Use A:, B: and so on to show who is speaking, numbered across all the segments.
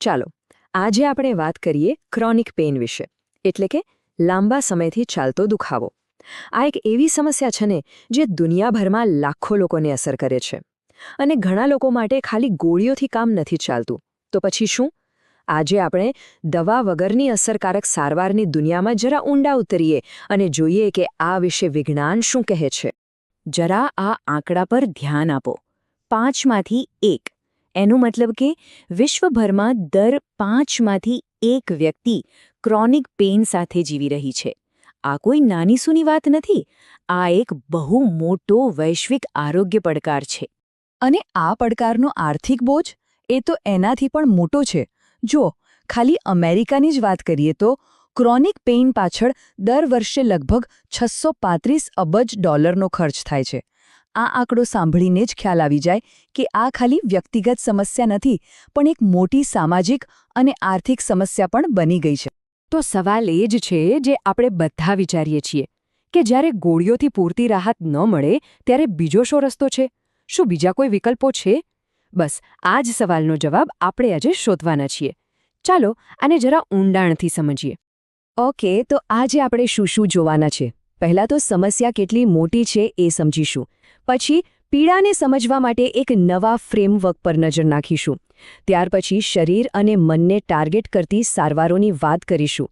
A: ચાલો, આજે આપણે વાત કરીએ ક્રોનિક પેઇન વિશે, એટલે કે લાંબા સમયથી ચાલતો દુખાવો. આ એક એવી સમસ્યા છે ને, જે દુનિયાભરમાં લાખો લોકોને અસર કરે છે. અને ઘણા લોકો માટે ખાલી ગોળીઓથી કામ નથી ચાલતું. તો પછી શું? આજે આપણે દવા વગરની અસરકારક સારવારની દુનિયામાં જરા ઊંડા ઉતરીએ અને જોઈએ કે આ વિશે વિજ્ઞાન શું કહે છે.
B: જરા આ આંકડા પર ધ્યાન આપો. પાંચમાંથી એક. એનો મતલબ કે વિશ્વભરમાં દર પાંચમાંથી એક વ્યક્તિ ક્રોનિક પેઇન સાથે જીવી રહી છે. આ કોઈ નાની સૂની વાત નથી, આ એક બહુ મોટો વૈશ્વિક આરોગ્ય પડકાર છે.
C: અને આ પડકારનો આર્થિક બોજ એ તો એનાથી પણ મોટો છે. જો ખાલી અમેરિકાની જ વાત કરીએ તો ક્રોનિક પેઇન પાછળ દર વર્ષે લગભગ છસો અબજ ડોલરનો ખર્ચ થાય છે. આ આંકડો સાંભળીને જ ખ્યાલ આવી જાય કે આ ખાલી વ્યક્તિગત સમસ્યા નથી, પણ એક મોટી સામાજિક અને આર્થિક સમસ્યા પણ બની ગઈ છે.
A: તો સવાલ એ જ છે જે આપણે બધા વિચારીએ છીએ, કે જ્યારે ગોળીઓથી પૂરતી રાહત ન મળે ત્યારે બીજો શો રસ્તો છે? શું બીજા કોઈ વિકલ્પો છે? બસ, આ જ સવાલનો જવાબ આપણે આજે શોધવાના છીએ. ચાલો, આને જરા ઊંડાણથી સમજીએ.
C: ઓકે, તો આજે આપણે શું શું જોવાના છે? પહેલાં તો સમસ્યા કેટલી મોટી છે એ સમજીશું. પછી પીડાને સમજવા માટે એક નવા ફ્રેમવર્ક પર નજર નાખીશું. ત્યાર પછી શરીર અને મનને ટાર્ગેટ કરતી સારવારોની વાત કરીશું.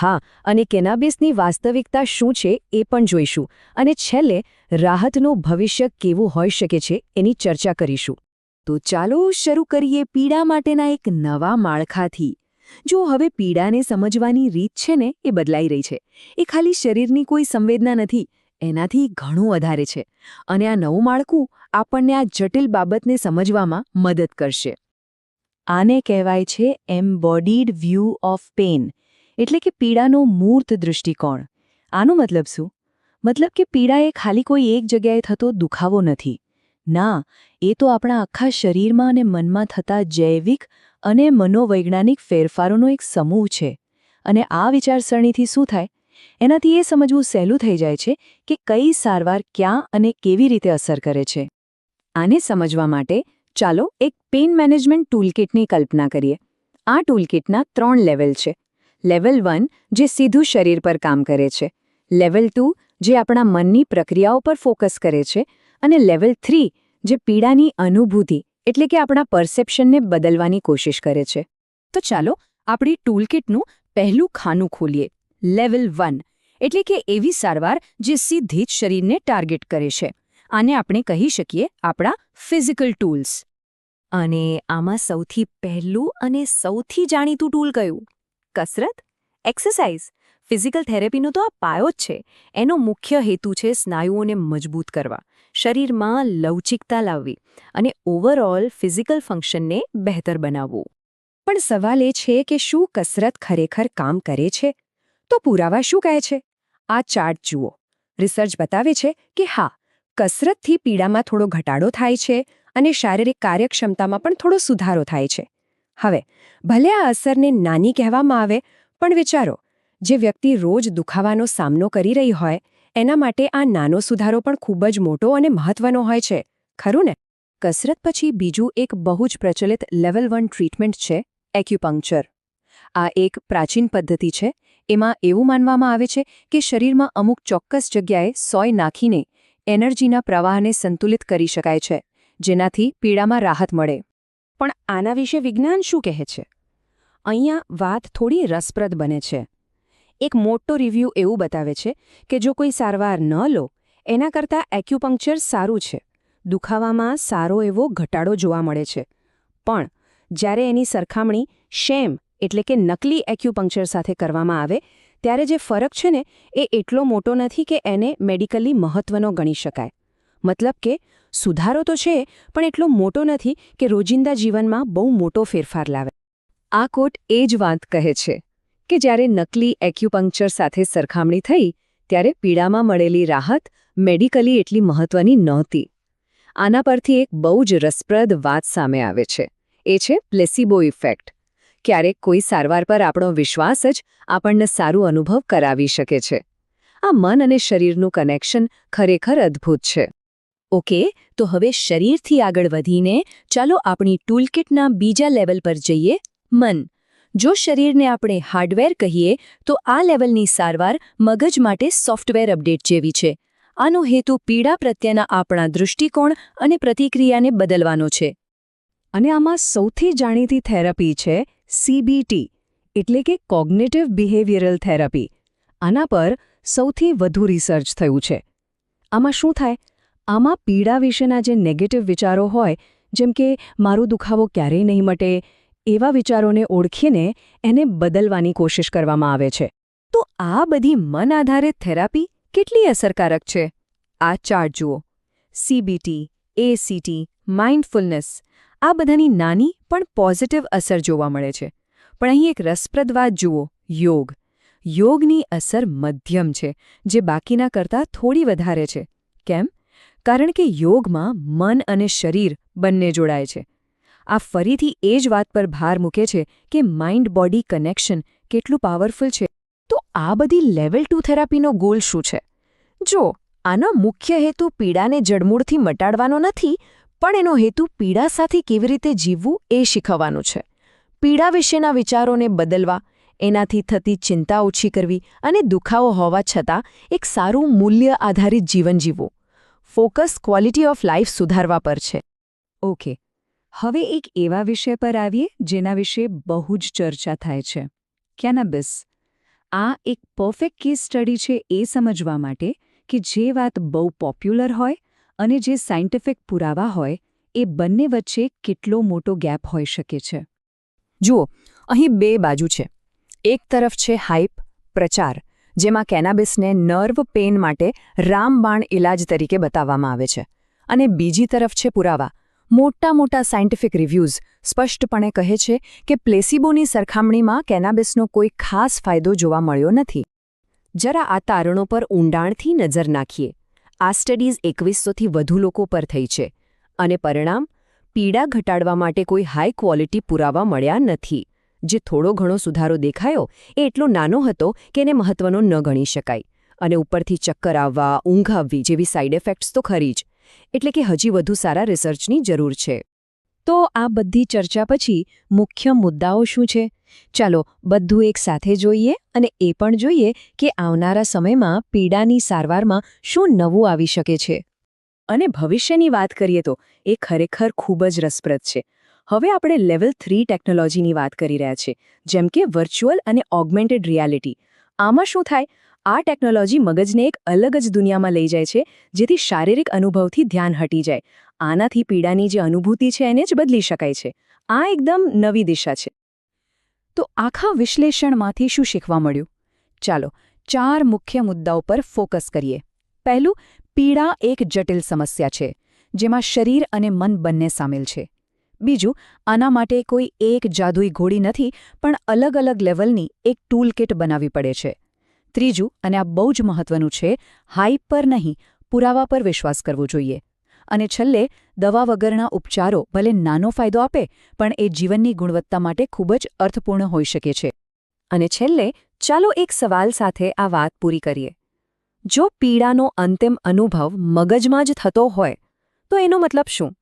C: હા, અને કેનાબિસની વાસ્તવિકતા શું છે એ પણ જોઈશું. અને છેલ્લે, રાહતનું ભવિષ્ય કેવું હોઈ શકે છે એની ચર્ચા કરીશું.
B: તો ચાલો શરૂ કરીએ પીડા માટેના એક નવા માળખાથી. જો હવે પીડાને સમજવાની રીત છે ને એ બદલાઈ રહી છે. એ ખાલી શરીરની કોઈ સંવેદના નથી એનાથી ઘણું વધારે છે. અને આ નવું માળખું આપણને આ જટિલ બાબતને સમજવામાં મદદ કરશે. આને કહેવાય છે એમ્બોડીડ વ્યૂ ઓફ પેઇન એટલે કે પીડાનો મૂર્ત દૃષ્ટિકોણ. આનો મતલબ શું? મતલબ કે પીડા એ ખાલી કોઈ એક જગ્યાએ થતો દુખાવો નથી. ના, એ તો આપણા આખા શરીરમાં અને મનમાં થતા જૈવિક અને મનોવૈજ્ઞાનિક ફેરફારોનો એક સમૂહ છે. અને આ વિચારસરણીથી શું થાય? એનાથી એ સમજવું સહેલું થઈ જાય છે કે કઈ સારવાર ક્યાં અને કેવી રીતે અસર કરે છે. આને સમજવા માટે ચાલો એક પેઇન મેનેજમેન્ટ ટૂલકિટની કલ્પના કરીએ. આ ટૂલકિટના ત્રણ લેવલ છે. લેવલ વન, જે સીધું શરીર પર કામ કરે છે. લેવલ ટુ, જે આપણા મનની પ્રક્રિયાઓ પર ફોકસ કરે છે. અને લેવલ થ્રી, જે પીડાની અનુભૂતિ, એટલે કે આપણા પરસેપ્શનને બદલવાની કોશિશ કરે છે.
A: તો ચાલો આપણી ટૂલકિટનું પહેલું ખાનું ખોલીએ. લેવલ વન, એટલે કે એવી સારવાર જે સીધી જ શરીરને ટાર્ગેટ કરે છે. આને આપણે કહી શકીએ આપણા ફિઝિકલ ટૂલ્સ.
B: અને આમાં સૌથી પહેલું અને સૌથી જાણીતું ટૂલ કયું? કસરત? એક્સરસાઇઝ? ફિઝિકલ થેરેપીનો તો આ પાયો જ છે. એનો મુખ્ય હેતુ છે સ્નાયુઓને મજબૂત કરવા, શરીરમાં લવચિકતા લાવવી અને ઓવરઓલ ફિઝિકલ ફંક્શનને બહેતર બનાવવું. પણ સવાલ એ છે કે શું કસરત ખરેખર કામ કરે છે? તો પુરાવા શું કહે છે? આ ચાર્ટ જુઓ. રિસર્ચ બતાવે છે કે હા, કસરતથી પીડામાં થોડો ઘટાડો થાય છે અને શારીરિક કાર્યક્ષમતામાં પણ થોડો સુધારો થાય છે. હવે, ભલે આ અસરને નાની કહેવામાં આવે, પણ વિચારો, જે વ્યક્તિ રોજ દુખાવાનો સામનો કરી રહી હોય, એના માટે આ નાનો સુધારો પણ ખૂબ જ મોટો અને મહત્વનો હોય છે. ખરું ને? કસરત પછી બીજું એક બહુ જ પ્રચલિત લેવલ વન ટ્રીટમેન્ટ છે એક્યુપંક્ચર. આ એક પ્રાચીન પદ્ધતિ છે એમાં એવું માનવામાં આવે છે કે શરીરમાં અમુક ચોક્કસ જગ્યાએ સોય નાખીને એનર્જીના પ્રવાહને સંતુલિત કરી શકાય છે, જેનાથી પીડામાં રાહત મળે. પણ આના વિશે વિજ્ઞાન શું કહે છે? અહીંયા વાત થોડી રસપ્રદ બને છે. એક મોટો રિવ્યૂ એવું બતાવે છે કે જો કોઈ સારવાર ન લો, એના કરતાં એક્યુપંક્ચર સારું છે. દુખાવામાં સારો એવો ઘટાડો જોવા મળે છે. પણ જ્યારે એની સરખામણી શેમ એટલે કે નકલી એક્યુપંક્ચર સાથે કરવામાં આવે, ત્યારે જે ફરક છે ને, એ એટલો મોટો નથી કે એને મેડિકલી મહત્વનો ગણી શકાય. મતલબ કે, સુધારો તો છે, પણ એટલો મોટો નથી કે રોજિંદા જીવનમાં બહુ મોટો ફેરફાર લાવે.
C: આ કોટ એ જ વાત કહે છે કે જ્યારે નકલી એક્યુપંક્ચર સાથે સરખામણી થઈ, ત્યારે પીડામાં મળેલી રાહત મેડિકલી એટલી મહત્વની નહોતી. આના પરથી એક બહુ જ રસપ્રદ વાત સામે આવે છે. એ છે પ્લેસિબો ઇફેક્ટ. ક્યારેક કોઈ સારવાર પર આપણો વિશ્વાસ જ આપણને સારું અનુભવ કરાવી શકે છે. આ મન અને શરીરનું કનેક્શન ખરેખર અદ્ભુત છે.
B: ઓકે, તો હવે શરીરથી આગળ વધીને ચાલો આપણી ટૂલકિટના બીજા લેવલ પર જઈએ.
C: મન. જો શરીરને આપણે હાર્ડવેર કહીએ, તો આ લેવલની સારવાર મગજ માટે સોફ્ટવેર અપડેટ જેવી છે. આનો હેતુ પીડા પ્રત્યેના આપણા દૃષ્ટિકોણ અને પ્રતિક્રિયાને બદલવાનો છે. અને આમાં સૌથી જાણીતી થેરપી છે સીબીટી એટલે કે કોગ્નેટિવ બિહેવિયરલ થેરાપી આના પર સૌથી વધુ રિસર્ચ થયું છે. આમાં શું થાય? આમાં પીડા વિશેના જે નેગેટિવ વિચારો હોય, જેમ કે મારો દુખાવો ક્યારેય નહીં મટે, એવા વિચારોને ઓળખીને એને બદલવાની કોશિશ કરવામાં આવે છે. તો આ બધી મન આધારિત થેરાપી કેટલી અસરકારક છે? આ ચાર્ટ જુઓ. સીબીટી એસીટી માઇન્ડફુલનેસ આ બધાની નાની પણ પોઝિટિવ અસર જોવા મળે છે. પણ અહીં એક રસપ્રદ વાત જુઓ, યોગ. યોગની અસર મધ્યમ છે, જે બાકીના કરતાં થોડી વધારે છે. કેમ? કારણ કે યોગમાં મન અને શરીર બંને જોડાય છે. આ ફરીથી એ જ વાત પર ભાર મૂકે છે કે માઇન્ડ બોડી કનેક્શન કેટલું પાવરફુલ છે. તો આ બધી લેવલ ટુ થેરાપીનો ગોલ શું છે? જો, આનો મુખ્ય હેતુ પીડાને જડમૂળથી મટાડવાનો નથી પણ એનો હેતુ પીડા સાથે કેવી રીતે જીવવું એ શીખવવાનું છે. પીડા વિશેના વિચારોને બદલવા, એનાથી થતી ચિંતા ઓછી કરવી અને દુખાવો હોવા છતાં એક સારું મૂલ્ય આધારિત જીવન જીવવું. ફોકસ ક્વોલિટી ઓફ લાઈફ સુધારવા પર છે. ઓકે. હવે એક એવા વિષય પર આવીએ જેના વિશે બહુ જ ચર્ચા થાય છે. કેનાબિસ. આ એક પરફેક્ટ કેસ સ્ટડી છે એ સમજવા માટે કે જે વાત બહુ પોપ્યુલર હોય અને જે સાયન્ટિફિક પુરાવા હોય, એ બંને વચ્ચે કેટલો મોટો ગેપ હોઈ શકે છે.
A: જુઓ, અહીં બે બાજુ છે. એક તરફ છે હાઇપ, પ્રચાર, જેમાં કેનાબિસને નર્વ પેન માટે રામબાણ ઇલાજ તરીકે બતાવવામાં આવે છે. અને બીજી તરફ છે પુરાવા. મોટા મોટા સાયન્ટિફિક રિવ્યૂઝ સ્પષ્ટપણે કહે છે કે પ્લેસિબોની સરખામણીમાં કેનાબિસનો કોઈ ખાસ ફાયદો જોવા મળ્યો નથી. જરા આ તારણો પર ઊંડાણથી નજર નાખીએ. આ સ્ટડીઝ એકવીસોથી વધુ લોકો પર થઈ છે અને પરિણામ, પીડા ઘટાડવા માટે કોઈ હાઈ ક્વોલિટી પુરાવા મળ્યા નથી. જે થોડો ઘણો સુધારો દેખાયો એ એટલો નાનો હતો કે એને મહત્વનો ન ગણી શકાય. અને ઉપરથી ચક્કર આવવા, ઊંઘ આવવી જેવી સાઇડ ઇફેક્ટ્સ તો ખરી જ. એટલે કે હજી વધુ સારા રિસર્ચની જરૂર છે.
C: તો આ બધી ચર્ચા પછી મુખ્ય મુદ્દાઓ શું છે? ચાલો બધું એક સાથે જોઈએ અને એ પણ જોઈએ કે આવનારા સમયમાં પીડાની સારવારમાં શું નવું આવી શકે છે. અને ભવિષ્યની વાત કરીએ તો એ ખરેખર ખૂબ જ રસપ્રદ છે. હવે આપણે લેવલ થ્રી ટેકનોલોજીની વાત કરી રહ્યા છીએ, જેમ કે વર્ચ્યુઅલ અને ઓગમેન્ટેડ રિયાલિટી આમાં શું થાય? આ ટેકનોલોજી મગજને એક અલગ જ દુનિયામાં લઈ જાય છે, જેથી શારીરિક અનુભવથી ધ્યાન હટી જાય. આનાથી પીડાની જે અનુભૂતિ છે એને જ બદલી શકાય છે. આ એકદમ નવી દિશા છે. તો આખા વિશ્લેષણમાંથી શું શીખવા મળ્યું? ચાલો, ચાર મુખ્ય મુદ્દાઓ પર ફોકસ કરીએ. પહેલું, પીડા એક જટિલ સમસ્યા છે, જેમાં શરીર અને મન બંને સામેલ છે. બીજું, આના માટે કોઈ એક જાદુઈ ઘોડી નથી, પણ અલગ અલગ લેવલની એક ટૂલકિટ બનાવવી પડે છે. ત્રીજું, અને આ બહુ જ મહત્વનું છે હાઈપ પર નહીં, પુરાવા પર વિશ્વાસ કરવો જોઈએ. અને છેલ્લે, દવા વગરના ઉપચારો ભલે નાનો ફાયદો આપે, પણ એ જીવનની ગુણવત્તા માટે ખૂબ જ અર્થપૂર્ણ હોઈ શકે છે. અને છેલ્લે, ચાલો એક સવાલ સાથે આ વાત પૂરી કરીએ. જો પીડાનો અંતિમ અનુભવ મગજમાં જ થતો હોય, તો એનો મતલબ શું?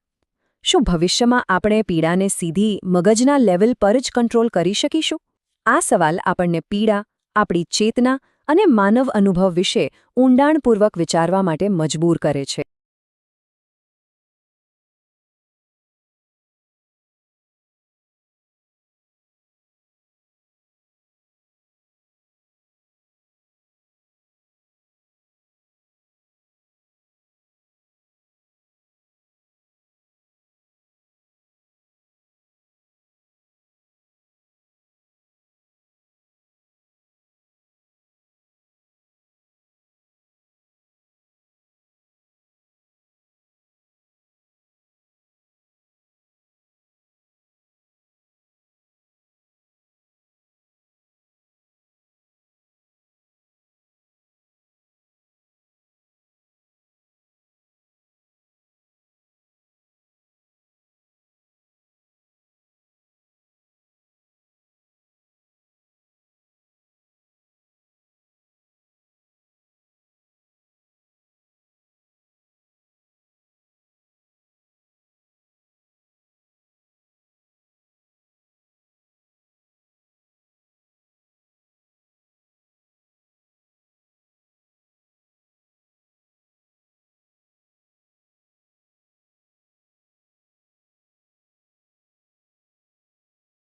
C: શું ભવિષ્યમાં આપણે પીડાને સીધી મગજના લેવલ પર જ કંટ્રોલ કરી શકીશું? આ સવાલ આપણને પીડા, આપણી ચેતના અને માનવ અનુભવ વિશે ઊંડાણપૂર્વક વિચારવા માટે મજબૂર કરે છે.